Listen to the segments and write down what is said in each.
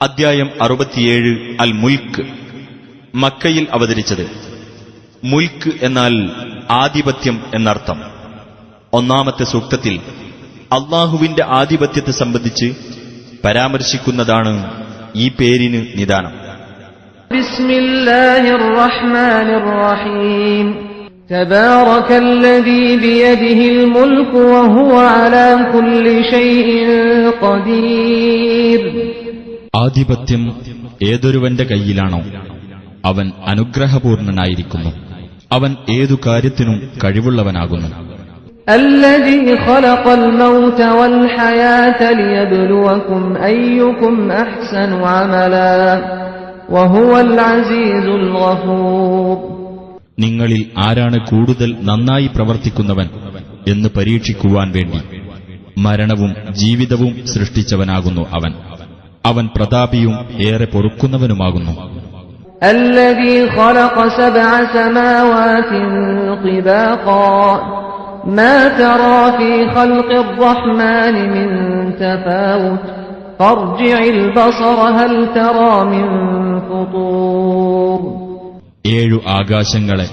അദ്ധ്യായം അറുപത്തിയേഴ് അൽ മുൽക്ക് മക്കയിൽ അവതരിച്ചത് മുൽക്ക് എന്നാൽ ആധിപത്യം എന്നർത്ഥം ഒന്നാമത്തെ സൂക്തത്തിൽ അള്ളാഹുവിന്റെ ആധിപത്യത്തെ സംബന്ധിച്ച് പരാമർശിക്കുന്നതാണ് ഈ പേരിന് നിദാനം بسم الله الرحمن الرحيم تبارك الذي بيده الملك وهو على كل شيء قدير ആധിപത്യം ഏതൊരുവന്റെ കയ്യിലാണോ അവൻ അനുഗ്രഹപൂർണനായിരിക്കുന്നു അവൻ ഏതു കാര്യത്തിനും കഴിവുള്ളവനാകുന്നു الذي خلق الموت والحياة ليبلوكم أيكم أحسن عملا وهو العزيز الغفور നിങ്ങളിൽ ആരാണ് കൂടുതൽ നന്നായി പ്രവർത്തിക്കുന്നവൻ എന്ന് പരീക്ഷിക്കുവാൻ വേണ്ടി മരണവും ജീവിതവും സൃഷ്ടിച്ചവനാകുന്നു അവൻ അവൻ പ്രതാപിയും ഏറെ പൊറുക്കുന്നവനുമാകുന്നു الذي خلق سبع سماوات طباقا ما ترى في خلق الرحمن من تفاوت فارجع البصر هل ترى من فطور ഏഴു ആകാശങ്ങളെ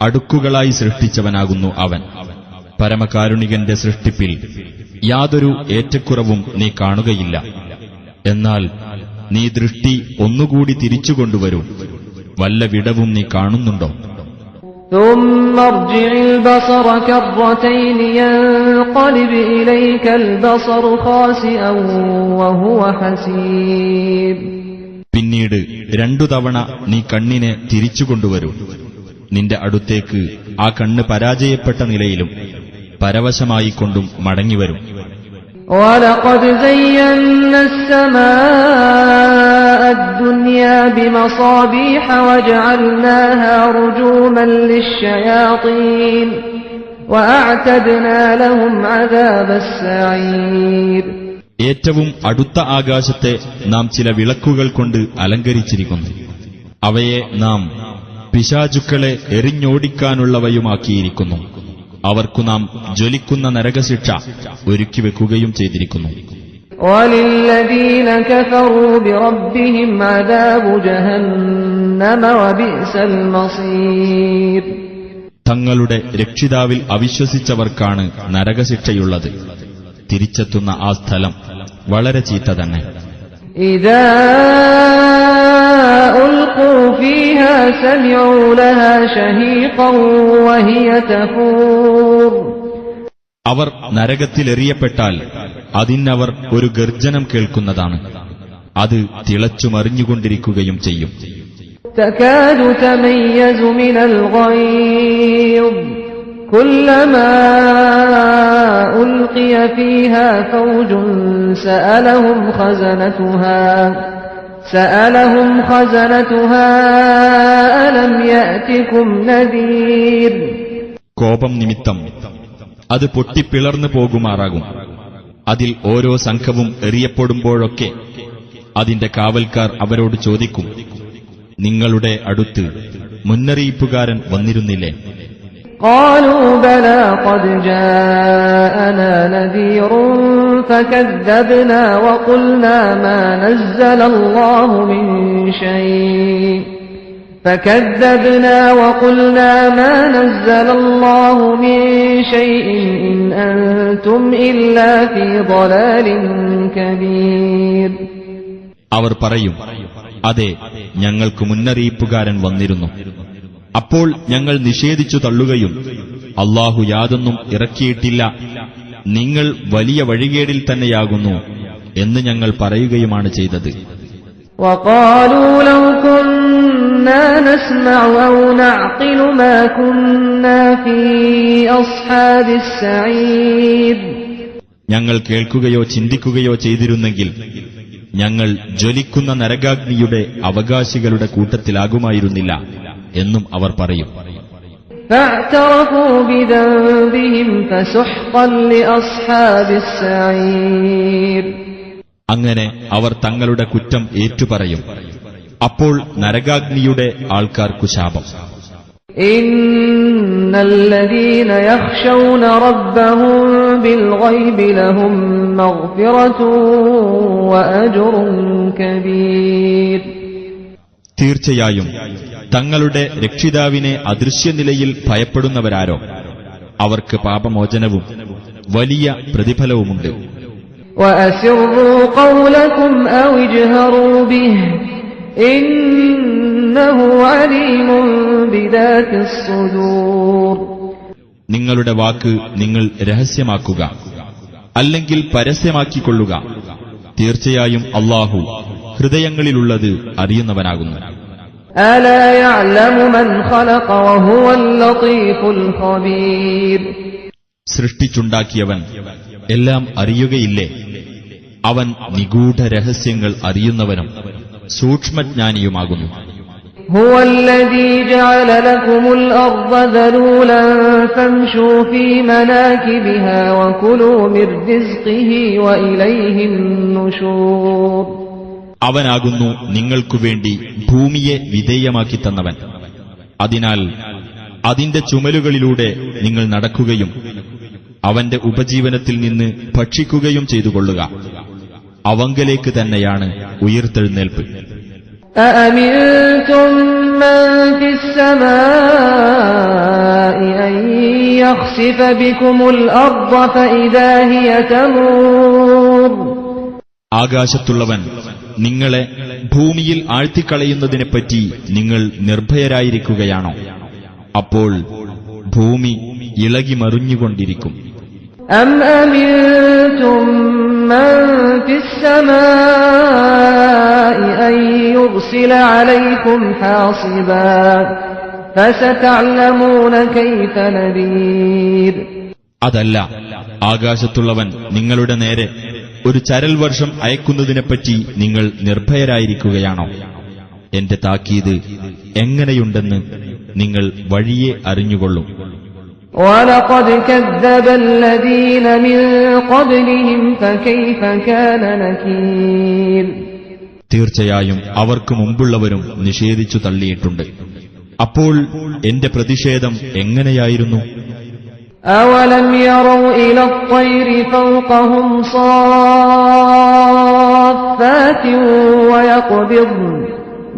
അടുക്കുകളായി സൃഷ്ടിച്ചവനാകുന്നു അവൻ പരമകാരുണികന്റെ സൃഷ്ടിപ്പിൽ യാതൊരു ഏറ്റക്കുറവും നീ കാണുകയില്ല എന്നാൽ നീ ദൃഷ്ടി ഒന്നുകൂടി തിരിച്ചുകൊണ്ടുവരൂ വല്ല വിടവും നീ കാണുന്നുണ്ടോ ثم ارجع البصر كرتين ينقلب إليك البصر خاسئا وهو حسير പിന്നീട് രണ്ടു തവണ നീ കണ്ണിനെ തിരിച്ചുകൊണ്ടുവരൂ നിന്റെ അടുത്തേക്ക് ആ കണ്ണ് പരാജയപ്പെട്ട നിലയിലും പരവശമായിക്കൊണ്ടും മടങ്ങിവരും ولقد زينا السماء الدنيا بمصابيح وجعلناها رجوما للشياطين وأعتدنا لهم عذاب السعير ഏറ്റവും അടുത്ത ആകാശത്തെ നാം ചില വിളക്കുകൾ കൊണ്ട് അലങ്കരിച്ചിരിക്കുന്നു അവയെ നാം പിശാചുക്കളെ എറിഞ്ഞോടിക്കാനുള്ളവയുമാക്കിയിരിക്കുന്നു അവർക്കു നാം ജ്വലിക്കുന്ന നരകശിക്ഷ ഒരുക്കിവെക്കുകയും ചെയ്തിരിക്കുന്നു. തങ്ങളുടെ രക്ഷിതാവിൽ അവിശ്വസിച്ചവർക്കാണ് നരകശിക്ഷയുള്ളത്. തിരിച്ചെത്തുന്ന ആ സ്ഥലം വളരെ ചീത്ത തന്നെ. ഇതാ ألقوا فيها سمعوا لها شهيقا وهي تفور അവർ നരകത്തിലെറിയപ്പെട്ടാൽ അതിനവർ ഒരു ഗർജനം കേൾക്കുന്നതാണ് അത് തിളച്ചുമറിഞ്ഞുകൊണ്ടിരിക്കുകയും ചെയ്യും تكاد تميز من الغيظ كلما ألقي فيها فوج سألهم خزنتها سألهم خزنتها ألم يأتكم نذير കോപം നിമിത്തം അത് പൊട്ടിപ്പിളർന്നു പോകുമാറാകും അതിൽ ഓരോ സംഘവും എറിയപ്പെടുമ്പോഴൊക്കെ അതിന്റെ കാവൽക്കാർ അവരോട് ചോദിക്കും നിങ്ങളുടെ അടുത്ത് മുന്നറിയിപ്പുകാരൻ വന്നിരുന്നില്ലേ قالوا بلى قد جاءنا نذير فكذبنا وقلنا ما نزل الله من شيء فكذبنا وقلنا ما نزل الله من شيء إن أنتم إلا في ضلال كبير അവർ പറയും അതെ ഞങ്ങൾക്ക് മുന്നറിയിപ്പുകാരൻ വന്നിരുന്നു അപ്പോൾ ഞങ്ങൾ നിഷേധിച്ചു തള്ളുകയും അള്ളാഹു യാതൊന്നും ഇറക്കിയിട്ടില്ല നിങ്ങൾ വലിയ വഴികേടിൽ തന്നെയാകുന്നു എന്ന് ഞങ്ങൾ പറയുകയുമാണ് ചെയ്തത്. ഞങ്ങൾ കേൾക്കുകയോ ചിന്തിക്കുകയോ ചെയ്തിരുന്നെങ്കിൽ ഞങ്ങൾ ജ്വലിക്കുന്ന നരകാഗ്നിയുടെ അവകാശികളുടെ കൂട്ടത്തിലാകുമായിരുന്നില്ല എന്നും അവർ പറയും. അങ്ങനെ അവർ തങ്ങളുടെ കുറ്റം ഏറ്റുപറയും. അപ്പോൾ നരകാഗ്നിയുടെ ആൾക്കാർക്കു ശാപം. തീർച്ചയായും തങ്ങളുടെ രക്ഷിതാവിനെ അദൃശ്യനിലയിൽ ഭയപ്പെടുന്നവരാരോ? അവർക്ക് പാപമോചനവും വലിയ പ്രതിഫലവുമുണ്ട്. നിങ്ങളുടെ വാക്ക് നിങ്ങൾ രഹസ്യമാക്കുക അല്ലെങ്കിൽ പരസ്യമാക്കിക്കൊള്ളുക. തീർച്ചയായും അള്ളാഹു ഹൃദയങ്ങളിലുള്ളത് അറിയുന്നവനാകുന്നു. സൃഷ്ടിച്ചുണ്ടാക്കിയവൻ എല്ലാം അറിയുകയില്ലേ അവൻ നിഗൂഢ രഹസ്യങ്ങൾ അറിയുന്നവനും സൂക്ഷ്മജ്ഞാനിയുമാകുന്നു هو الذي جعل لكم الأرض ذلولا فامشوا في مناكبها وكلوا من رزقه وإليه النشور അവനാകുന്നു നിങ്ങൾക്കു വേണ്ടി ഭൂമിയെ വിധേയമാക്കി തന്നവൻ. അതിനാൽ അതിന്റെ ചുമലുകളിലൂടെ നിങ്ങൾ നടക്കുകയും അവന്റെ ഉപജീവനത്തിൽ നിന്ന് ഭക്ഷിക്കുകയും ചെയ്തു കൊള്ളുക അവങ്കലേക്ക് തന്നെയാണ് ഉയർത്തെഴുന്നേൽപ്പ്. ആകാശത്തുള്ളവൻ നിങ്ങളെ ഭൂമിയിൽ ആഴ്ത്തിക്കളയുന്നതിനെപ്പറ്റി നിങ്ങൾ നിർഭയരായിരിക്കുകയാണോ? അപ്പോൾ ഭൂമി ഇളകി മറിഞ്ഞുകൊണ്ടിരിക്കും അതല്ല ആകാശത്തുള്ളവൻ നിങ്ങളുടെ നേരെ ഒരു ചരൽ വർഷം അയക്കുന്നതിനെപ്പറ്റി നിങ്ങൾ നിർഭയരായിരിക്കുകയാണോ? എന്റെ താക്കീത് എങ്ങനെയുണ്ടെന്ന് നിങ്ങൾ വഴിയെ അറിഞ്ഞുകൊള്ളും. തീർച്ചയായും അവർക്ക് മുമ്പുള്ളവരും നിഷേധിച്ചു തള്ളിയിട്ടുണ്ട്. അപ്പോൾ എന്റെ പ്രതിഷേധം എങ്ങനെയായിരുന്നു? أولم يروا إلى الطير فوقهم صافات ويقبضن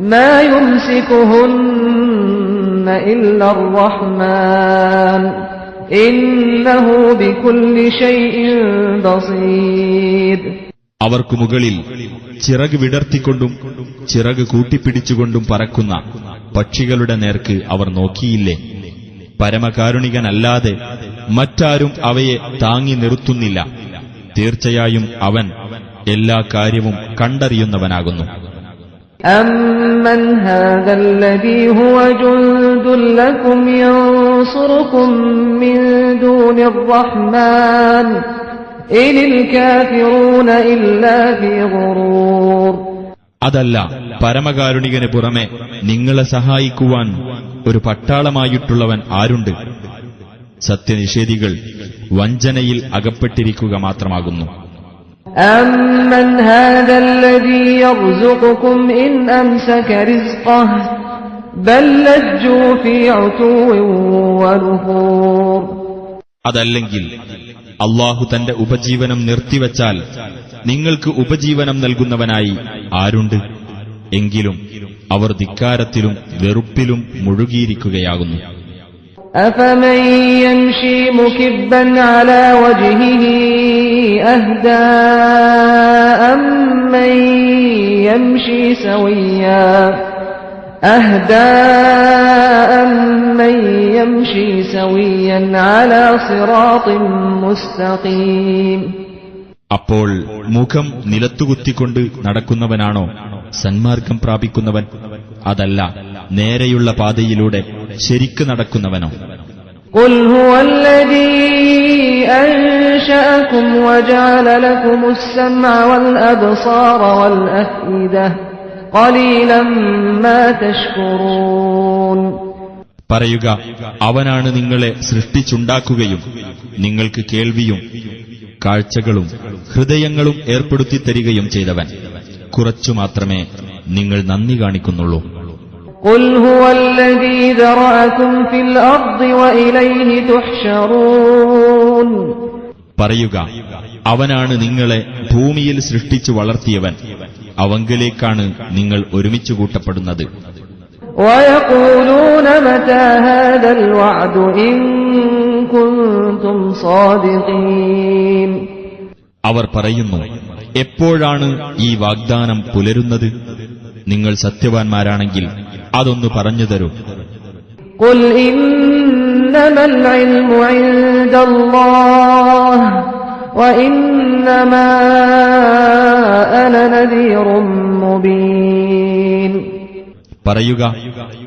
ما يمسكهن إلا الرحمن إنه بكل شيء بصير അവർക്കു മുകളിൽ ചിറക് വിടർത്തിക്കൊണ്ടും ചിറക് കൂട്ടിപ്പിടിച്ചുകൊണ്ടും പറക്കുന്ന പക്ഷികളുടെ നേർക്ക് അവർ നോക്കിയില്ലേ പരമകാരുണികനല്ലാതെ മറ്റാരും അവയെ താങ്ങി നിർത്തുന്നില്ല തീർച്ചയായും അവൻ എല്ലാ കാര്യവും കണ്ടറിയുന്നവനാകുന്നു أمن هذا الذي هو جند لكم ينصركم من دون الرحمن إن الكافرون إلا في غرور അതല്ല പരമകാരുണികന് പുറമെ നിങ്ങളെ സഹായിക്കുവാൻ ഒരു പട്ടാളമായിട്ടുള്ളവൻ ആരുണ്ട് സത്യനിഷേധികൾ വഞ്ചനയിൽ അകപ്പെട്ടിരിക്കുക മാത്രമാകുന്നു أمن هذا الذي يرزقكم إن أمسك رزقه بل لجوا في عتو ونفور അതല്ലെങ്കിൽ അള്ളാഹു തന്റെ ഉപജീവനം നിർത്തിവച്ചാൽ നിങ്ങൾക്ക് ഉപജീവനം നൽകുന്നവനായി ആരുണ്ട് എങ്കിലും അവർ ധിക്കാരത്തിലും വെറുപ്പിലും മുഴുകിയിരിക്കുകയാകുന്നു أفمن يمشي مكبا على وجهه أهدى أمن يمشي سويا أهدى أمن يمشي سويا على صراط مستقيم അപ്പോൾ മുഖം നിലത്തുകുത്തിക്കൊണ്ട് നടക്കുന്നവനാണോ സന്മാർഗം പ്രാപിക്കുന്നവൻ അതല്ല നേരെയുള്ള പാതയിലൂടെ ശരിക്കു നടക്കുന്നവനോ? പറയുക അവനാണ് നിങ്ങളെ സൃഷ്ടിച്ചുണ്ടാക്കുകയും നിങ്ങൾക്ക് കേൾവിയും കാഴ്ചകളും ഹൃദയങ്ങളും ഏർപ്പെടുത്തി തരികയും ചെയ്തവൻ. കുറച്ചു മാത്രമേ നിങ്ങൾ നന്ദി കാണിക്കുന്നുള്ളൂ. പറയുക അവനാണ് നിങ്ങളെ ഭൂമിയിൽ സൃഷ്ടിച്ചു വളർത്തിയവൻ. അവങ്കിലേക്കാണ് നിങ്ങൾ ഒരുമിച്ചു കൂട്ടപ്പെടുന്നത്. അവർ പറയുന്നു എപ്പോഴാണ് ഈ വാഗ്ദാനം പുലരുന്നത്? നിങ്ങൾ സത്യവാൻമാരാണെങ്കിൽ അതൊന്ന് പറഞ്ഞു തരും. പറയുക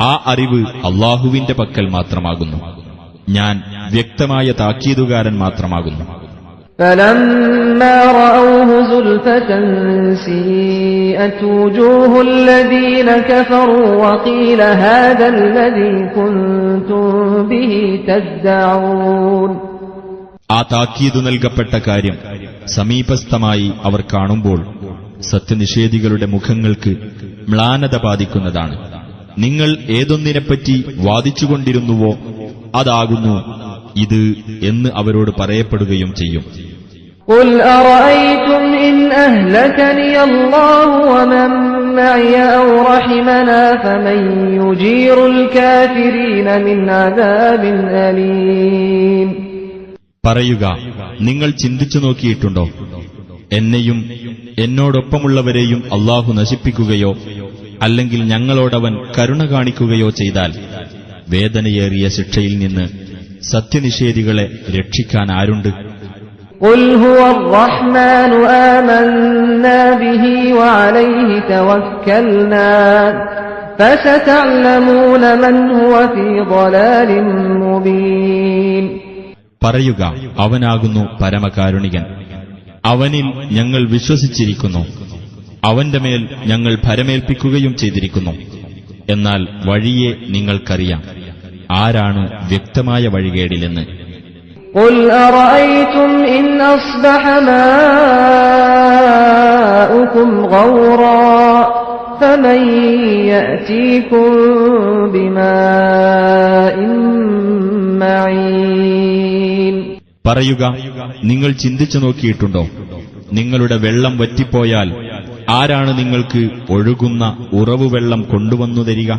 ആ അറിവ് അള്ളാഹുവിന്റെ പക്കൽ മാത്രമാകുന്നു. ഞാൻ വ്യക്തമായ താക്കീതുകാരൻ മാത്രമാകുന്നു. فلما رأوه زلفة سيئت وجوه الذين كفروا وقيل هذا الذي كنتم به تدعون ആ താക്കീതു നൽകപ്പെട്ട കാര്യം സമീപസ്ഥമായി അവർ കാണുമ്പോൾ സത്യനിഷേധികളുടെ മുഖങ്ങൾക്ക് മ്ലാനത ബാധിക്കുന്നതാണ് നിങ്ങൾ ഏതൊന്നിനെപ്പറ്റി വാദിച്ചുകൊണ്ടിരുന്നുവോ അതാകുന്നു ഇത് എന്ന് അവരോട് പറയപ്പെടുകയും ചെയ്യും قل أرأيتم إن أهلكني الله ومن معي أو رحمنا فمن يجير الكافرين من عذاب أليم പറയുക നിങ്ങൾ ചിന്തിച്ചു നോക്കിയിട്ടുണ്ടോ എന്നെയും എന്നോടൊപ്പമുള്ളവരെയും അള്ളാഹു നശിപ്പിക്കുകയോ അല്ലെങ്കിൽ ഞങ്ങളോടവൻ കരുണ കാണിക്കുകയോ ചെയ്താൽ വേദനയേറിയ ശിക്ഷയിൽ നിന്ന് സത്യനിഷേധികളെ രക്ഷിക്കാൻ ആരുണ്ട്? പറയുക അവനാകുന്നു പരമകാരുണികൻ. അവനിൽ ഞങ്ങൾ വിശ്വസിച്ചിരിക്കുന്നു. അവന്റെ മേൽ ഞങ്ങൾ ഭരമേൽപ്പിക്കുകയും ചെയ്തിരിക്കുന്നു. എന്നാൽ വഴിയെ നിങ്ങൾക്കറിയാം. ആരാണ് വ്യക്തമായ വഴികേടിലെന്ന് قل أرأيتم إن أصبح ماؤكم غورا فمن يأتيكم بماء معين പറയുക നിങ്ങൾ ചിന്തിച്ചു നോക്കിയിട്ടുണ്ടോ നിങ്ങളുടെ വെള്ളം വറ്റിപ്പോയാൽ ആരാണ് നിങ്ങൾക്ക് ഒഴുകുന്ന ഉറവുവെള്ളം കൊണ്ടുവന്നു തരിക